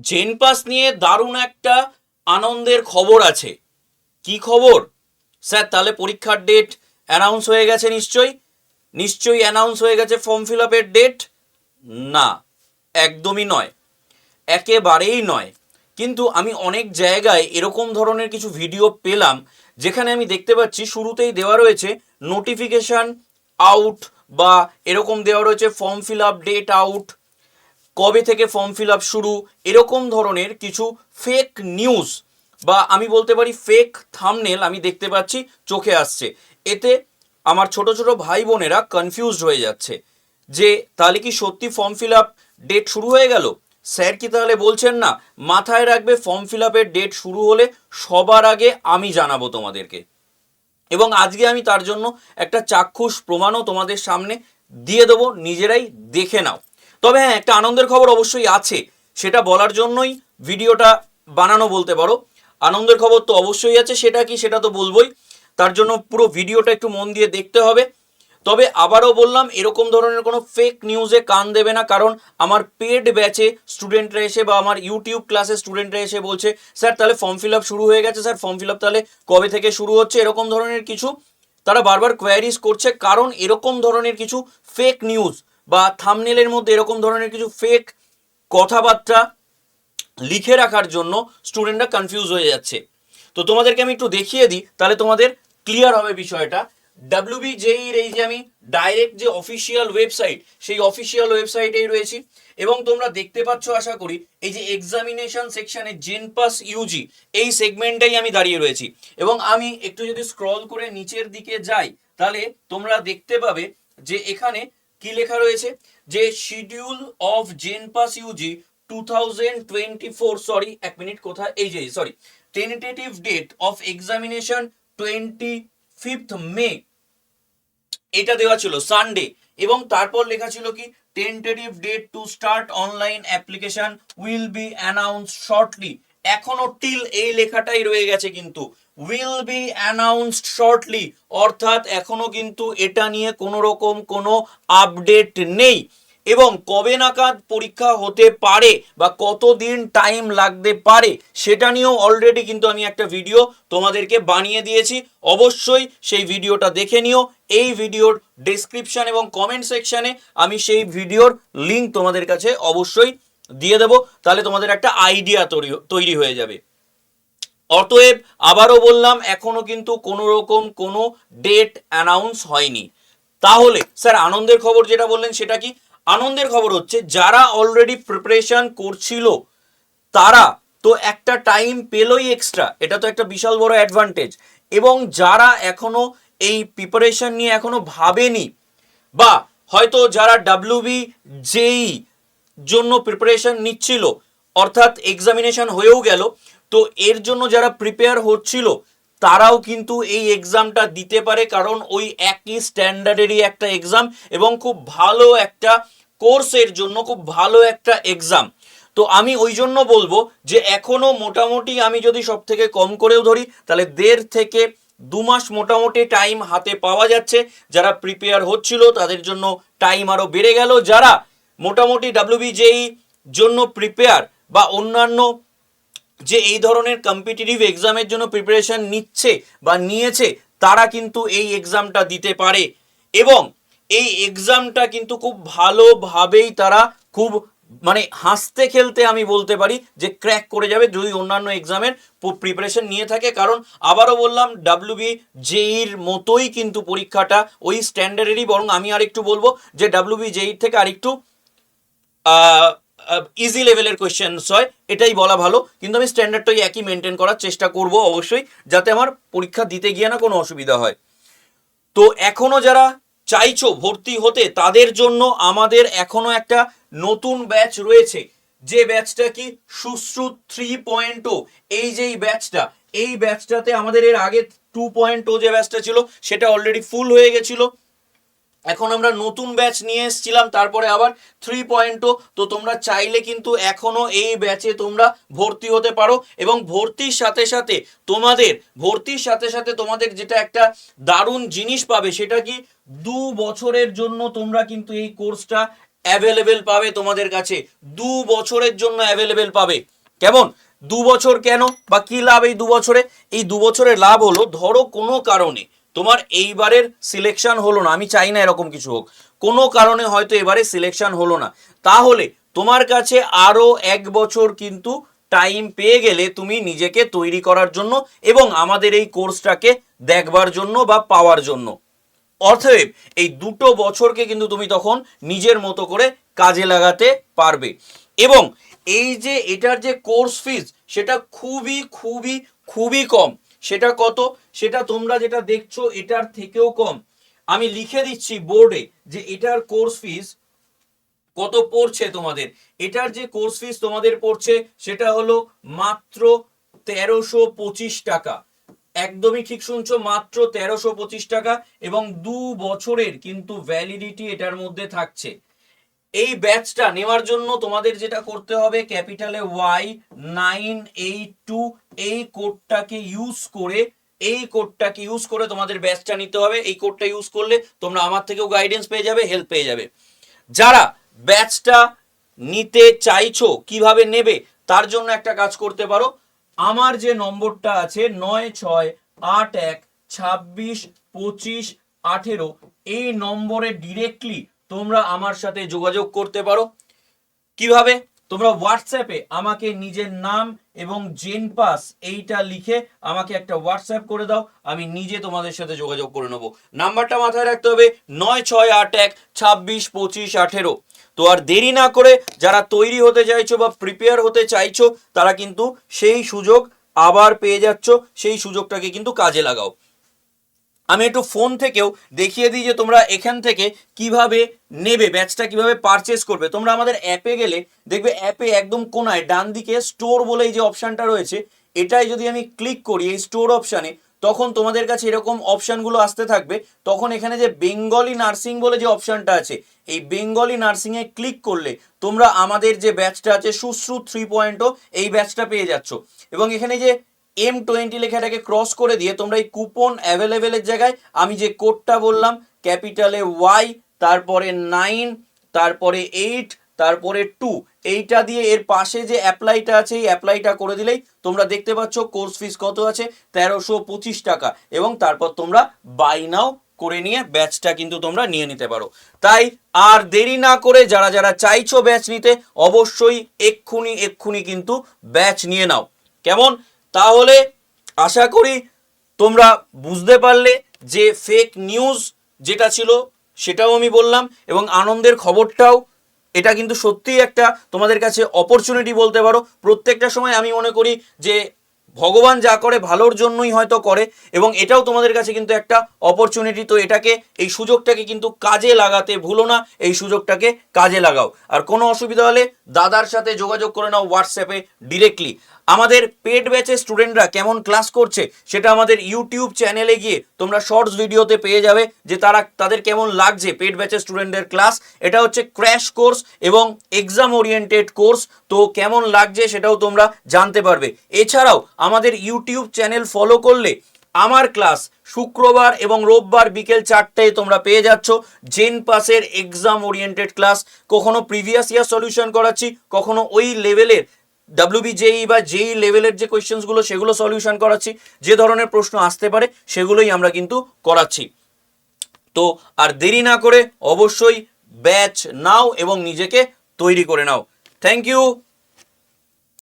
Gen pass নিয়ে দারুণ একটা আনন্দের খবর আছে। কি খবর? স্যার, তাহলে পরীক্ষার ডেট অ্যানাউন্স হয়ে গেছে নিশ্চয়ই? নিশ্চয়ই অ্যানাউন্স হয়ে গেছে ফর্ম ফিল আপের ডেট না, একদমই নয়। একেবারেই নয়। কিন্তু আমি অনেক জায়গায় এরকম ধরনের কিছু ভিডিও পেলাম, যেখানে আমি দেখতে পাচ্ছি শুরুতেই দেওয়া রয়েছে নোটিফিকেশান আউট বা এরকম দেওয়া রয়েছে form fill up date out কবে থেকে ফর্ম ফিল আপ শুরু, এরকম ধরনের কিছু ফেক নিউজ বা আমি বলতে পারি ফেক থামনেল আমি দেখতে পাচ্ছি, চোখে আসছে। এতে আমার ছোট ছোট ভাই বোনেরা কনফিউজড হয়ে যাচ্ছে যে, তাহলে কি সত্যি ফর্ম ফিল আপ ডেট শুরু হয়ে গেল? স্যার কি তাহলে বলছেন না, মাথায় রাখবে ফর্ম ফিল আপের ডেট শুরু হলে সবার আগে আমি জানাব তোমাদেরকে। এবং আজকে আমি তার জন্য একটা চাক্ষুষ প্রমাণও তোমাদের সামনে দিয়ে দেবো, নিজেরাই দেখে নাও। তবে হ্যাঁ একটা আনন্দের খবর অবশ্যই আছে। সেটা বলার জন্যই ভিডিওটা বানানো বলতে পারো। আনন্দের খবর তো অবশ্যই আছে, সেটা কি সেটা তো বলবোই। তার জন্য পুরো ভিডিওটা একটু মন দিয়ে দেখতে হবে। তবে আবারও বললাম, এরকম ধরনের কোনো ফেক নিউজে কান দেবে না, কারণ আমার পেড ব্যাচে স্টুডেন্টরা এসে বা আমার ইউটিউব ক্লাসে স্টুডেন্টরা এসে বলছে, স্যার, তাহলে ফর্ম ফিল আপ শুরু হয়ে গেছে, স্যার ফর্ম ফিল আপ তাহলে কবে থেকে শুরু হচ্ছে? এরকম ধরনের কিছু তারা বারবার কোয়ারিজ করছে, কারণ এরকম ধরনের কিছু ফেক নিউজ বা থামনেলের মধ্যে এরকম ধরনের কিছু ফেক কথাবার্তা লিখে রাখার জন্য স্টুডেন্টরা কনফিউজ হয়ে যাচ্ছে। তো তোমাদেরকে আমি একটু দেখিয়ে দিই, তাহলে তোমাদের ক্লিয়ার হবে বিষয়টা। ডাব্লিউবিজেইর এই যে আমি ডাইরেক্ট যে অফিসিয়াল ওয়েবসাইট সেই অফিসিয়াল ওয়েবসাইটেই রয়েছি এবং তোমরা দেখতে পাচ্ছ, আশা করি, এই যে এক্সামিনেশন সেকশনে জেনপাস ইউজি এই সেগমেন্টটাই আমি দাঁড়িয়ে রয়েছি। এবং আমি একটু যদি স্ক্রল করে নিচের দিকে যাই, তাহলে তোমরা দেখতে পাবে যে এখানে কি লেখা রয়েছে? যে schedule of JENPAS UG two thousand twenty four sorry এক মিনিট কোথায়? এই যে sorry tentative date of examination twenty fifth May এটা দেওয়া ছিল সানডে এবং তারপর লেখা ছিল কি? Tentative date to start online application will be announce shortly এখনও টিল এই লেখাটাই রয়ে গেছে কিন্তু। উইল বি অ্যানাউন্সড শর্টলি অর্থাৎ এখনও কিন্তু এটা নিয়ে কোনো রকম কোনো আপডেট নেই। এবং কবে নাগাদ পরীক্ষা হতে পারে বা কতদিন টাইম লাগতে পারে, সেটা নিয়েও অলরেডি কিন্তু আমি একটা ভিডিও তোমাদেরকে বানিয়ে দিয়েছি। অবশ্যই সেই ভিডিওটা দেখে নিও। এই ভিডিওর ডেসক্রিপশন এবং কমেন্ট সেকশানে আমি সেই ভিডিওর লিঙ্ক তোমাদের কাছে অবশ্যই দিয়ে দেবো, তাহলে তোমাদের একটা আইডিয়া তৈরি তৈরি হয়ে যাবে। অতএব আবারও বললাম, এখনও কিন্তু কোনো রকম কোনো ডেট অ্যানাউন্স হয়নি। তাহলে স্যার আনন্দের খবর যেটা বললেন সেটা কি? আনন্দের খবর হচ্ছে, যারা অলরেডি প্রিপারেশন করছিল, তারা তো একটা টাইম পেলই এক্সট্রা এটা তো একটা বিশাল বড় অ্যাডভান্টেজ এবং যারা এখনও এই প্রিপারেশন নিয়ে এখনও ভাবেনি, বা হয়তো যারা ডাব্লিউবি জেই জন্য প্রিপারেশন নিচ্ছিল, অর্থাৎ এক্সামিনেশন হয়েও গেল। তো এর জন্য যারা প্রিপেয়ার হচ্ছিল, তারাও কিন্তু এই এক্সামটা দিতে পারে, কারণ ওই একই স্ট্যান্ডার্ডেরই একটা এক্সাম এবং খুব ভালো একটা কোর্সের জন্য খুব ভালো একটা এক্সাম তো আমি ওই জন্য বলব যে এখনও মোটামুটি আমি যদি সব থেকে কম করেও ধরি, তাহলে দেড় থেকে দু মাস মোটামুটি টাইম হাতে পাওয়া যাচ্ছে। যারা প্রিপেয়ার হচ্ছিল, তাদের জন্য টাইম আরও বেড়ে গেল। যারা মোটামুটি ডাব্লিউবিজেই জন্য প্রিপেয়ার বা অন্যান্য যে এই ধরনের কম্পিটিটিভ এক্সামের জন্য প্রিপারেশন নিচ্ছে বা নিয়েছে, তারা কিন্তু এই এক্সামটা দিতে পারে। এবং এই এক্সামটা কিন্তু খুব ভালোভাবেই তারা খুব মানে হাসতে খেলতে আমি বলতে পারি যে ক্র্যাক করে যাবে যদি অন্যান্য এক্সামের প্রিপারেশন নিয়ে থাকে। কারণ আবারও বললাম ডাব্লিউবি জেইর মতোই কিন্তু পরীক্ষাটা ওই স্ট্যান্ডার্ডেরই বরং আমি আরেকটু বলব যে ডাব্লিউবি জেইর থেকে আরেকটু ইজি লেভেলের কোয়েশ্চেন্স হয়, এটাই বলা ভালো। কিন্তু আমি স্ট্যান্ডার্ডটাই একই মেনটেন করার চেষ্টা করব অবশ্যই, যাতে আমার পরীক্ষা দিতে গিয়ে না কোনো অসুবিধা হয়। তো এখনও যারা চাইছো ভর্তি হতে, তাদের জন্য আমাদের এখনও একটা নতুন ব্যাচ রয়েছে। যে ব্যাচটা কি? সুশ্রুত থ্রি পয়েন্ট ও এই যে এই ব্যাচটা এই ব্যাচটাতে আমাদের এর আগে টু পয়েন্ট ও যে ব্যাচটা ছিল, সেটা অলরেডি ফুল হয়ে গেছিল। এখন আমরা নতুন ব্যাচ নিয়ে এসেছিলাম, তারপরে আবার থ্রি পয়েন্টও তো তোমরা চাইলে কিন্তু এখনও এই ব্যাচে তোমরা ভর্তি হতে পারো এবং ভর্তির সাথে সাথে তোমাদের, ভর্তির সাথে সাথে তোমাদের যেটা একটা দারুণ জিনিস পাবে সেটা কি, দু বছরের জন্য তোমরা কিন্তু এই কোর্সটা অ্যাভেলেবেল পাবে তোমাদের কাছে। দু বছরের জন্য অ্যাভেলেবেল পাবে। কেমন? দু বছর কেন বা কি লাভ এই দু বছরে? এই দু বছরের লাভ হলো, ধরো কোনো কারণে তোমার এইবারের সিলেকশন হলো না। আমি চাই না এরকম কিছু হোক। কোনো কারণে হয়তো এবারে সিলেকশন হলো না। তাহলে তোমার কাছে আরও এক বছর কিন্তু টাইম পেয়ে গেলে তুমি নিজেকে তৈরি করার জন্য এবং আমাদের এই কোর্সটাকে দেখবার জন্য বা পাওয়ার জন্য। অতএব এই দুটো বছরকে কিন্তু তুমি তখন নিজের মতো করে কাজে লাগাতে পারবে। এবং এই যে এটার যে কোর্স ফিজ সেটা খুবই খুবই খুবই কম। সেটা কত? সেটা তোমরা যেটা দেখছ, এটার থেকেও কম। আমি লিখে দিচ্ছি বোর্ডে যে এটার কোর্স ফিজ কত পড়ছে তোমাদের। এটার যে কোর্স ফিস তোমাদের পড়ছে, সেটা হলো মাত্র তেরোশো পঁচিশ টাকা। একদমই ঠিক শুনছো, মাত্র তেরোশো পঁচিশ টাকা এবং দু বছরের কিন্তু ভ্যালিডিটি এটার মধ্যে থাকছে। এই ব্যাচটা নেওয়ার জন্য তোমাদের যেটা করতে হবে, ক্যাপিটালে ওয়াই নাইন এইট টু এই কোডটাকে ইউজ করে, এই কোডটাকে ইউজ করে তোমাদের ব্যাচটা নিতে হবে। এই কোডটা ইউজ করলে তোমরা আমার থেকেও গাইডেন্স পেয়ে যাবে হেল্প পেয়ে যাবে। যারা ব্যাচটা নিতে চাইছো, কীভাবে নেবে, তার জন্য একটা কাজ করতে পারো। আমার যে নম্বরটা আছে নয় ছয় আট এক, ছাব্বিশ, পঁচিশ, আঠেরো, এই নম্বরে ডিরেক্টলি তোমরা আমার সাথে যোগাযোগ করতে পারো। কীভাবে? তোমরা হোয়াটসঅ্যাপে আমাকে নিজের নাম এবং জেন পাস এইটা লিখে আমাকে একটা হোয়াটসঅ্যাপ করে দাও, আমি নিজে তোমাদের সাথে যোগাযোগ করে নেব। নাম্বারটা মাথায় রাখতে হবে নয় ছয় আট এক, ছাব্বিশ পঁচিশ আঠেরো। তো আর দেরি না করে যারা তৈরি হতে চাইছো বা প্রিপেয়ার হতে চাইছো, তারা কিন্তু সেই সুযোগ আবার পেয়ে যাচ্ছ, সেই সুযোগটাকে কিন্তু কাজে লাগাও। আমি একটু ফোন থেকেও দেখিয়ে দিই যে তোমরা এখান থেকে কীভাবে নেবে ব্যাচটা কীভাবে পারচেস করবে। তোমরা আমাদের অ্যাপে গেলে দেখবে অ্যাপে একদম কোনায়, ডান দিকে স্টোর বলে এই যে অপশানটা রয়েছে, এটাই যদি আমি ক্লিক করি এই স্টোর অপশানে তখন তোমাদের কাছে এরকম অপশানগুলো আসতে থাকবে। তখন এখানে যে বেঙ্গলি নার্সিং বলে যে অপশানটা আছে, এই বেঙ্গলি নার্সিংয়ে ক্লিক করলে তোমরা আমাদের যে ব্যাচটা আছে সুশ্রু থ্রি পয়েন্টও এই ব্যাচটা পেয়ে যাচ্ছ। এবং এখানে যে এম টোয়েন্টি লেখাটাকে ক্রস করে দিয়ে তোমরা এই কুপন অ্যাভেলেবেলের জায়গায়, আমি যে কোডটা বললাম ক্যাপিটালে ওয়াই তারপরে নাইন তারপরে এইট তারপরে টু এইটা দিয়ে এর পাশে যে অ্যাপ্লাইটা আছে, এই অ্যাপ্লাইটা করে দিলেই তোমরা দেখতে পাচ্ছ কোর্স ফিস কত আছে, তেরোশো পঁচিশ টাকা। এবং তারপর তোমরা বাই নাও করে নিয়ে ব্যাচটা কিন্তু তোমরা নিয়ে নিতে পারো। তাই আর দেরি না করে যারা যারা চাইছো ব্যাচ নিতে, অবশ্যই এক্ষুনি এক্ষুনি কিন্তু ব্যাচ নিয়ে নাও। কেমন? তাহলে আশা করি তোমরা বুঝতে পারলে যে ফেক নিউজ যেটা ছিল সেটাও আমি বললাম এবং আনন্দের খবরটাও, এটা কিন্তু সত্যিই একটা তোমাদের কাছে অপরচুনিটি বলতে পারো। প্রত্যেকটা সময় আমি মনে করি যে ভগবান যা করে ভালোর জন্যই হয়তো করে এবং এটাও তোমাদের কাছে কিন্তু একটা অপরচুনিটি তো এটাকে, এই সুযোগটাকে কিন্তু কাজে লাগাতে ভুলো না, এই সুযোগটাকে কাজে লাগাও। আর কোনো অসুবিধা হলে দাদার সাথে যোগাযোগ করে নাও হোয়াটসঅ্যাপে ডিরেক্টলি আমাদের পেড ব্যাচের স্টুডেন্টরা কেমন ক্লাস করছে, সেটা আমাদের ইউটিউব চ্যানেলে গিয়ে তোমরা শর্টস ভিডিওতে পেয়ে যাবে যে তারা, তাদের কেমন লাগছে পেড ব্যাচের স্টুডেন্টদের ক্লাস এটা হচ্ছে ক্র্যাশ কোর্স এবং এক্সাম ওরিয়েন্টেড কোর্স তো কেমন লাগছে সেটাও তোমরা জানতে পারবে। এছাড়াও আমাদের ইউটিউব চ্যানেল ফলো করলে আমার ক্লাস শুক্রবার এবং রোববার বিকেল চারটায় তোমরা পেয়ে যাচ্ছ জেন পাসের এক্সাম ওরিয়েন্টেড ক্লাস কখনো প্রিভিয়াস ইয়ার সলিউশন করাচ্ছি, কখনো ওই লেভেলের ডাব্লিউবি জেই বা যেই লেভেলের যে কোয়েশ্চেন্সগুলো সেগুলো সলিউশন করাচ্ছি। যে ধরনের প্রশ্ন আসতে পারে, সেগুলোই আমরা কিন্তু করাচ্ছি। তো আর দেরি না করে অবশ্যই ব্যাচ নাও এবং নিজেকে তৈরি করে নাও। Thank you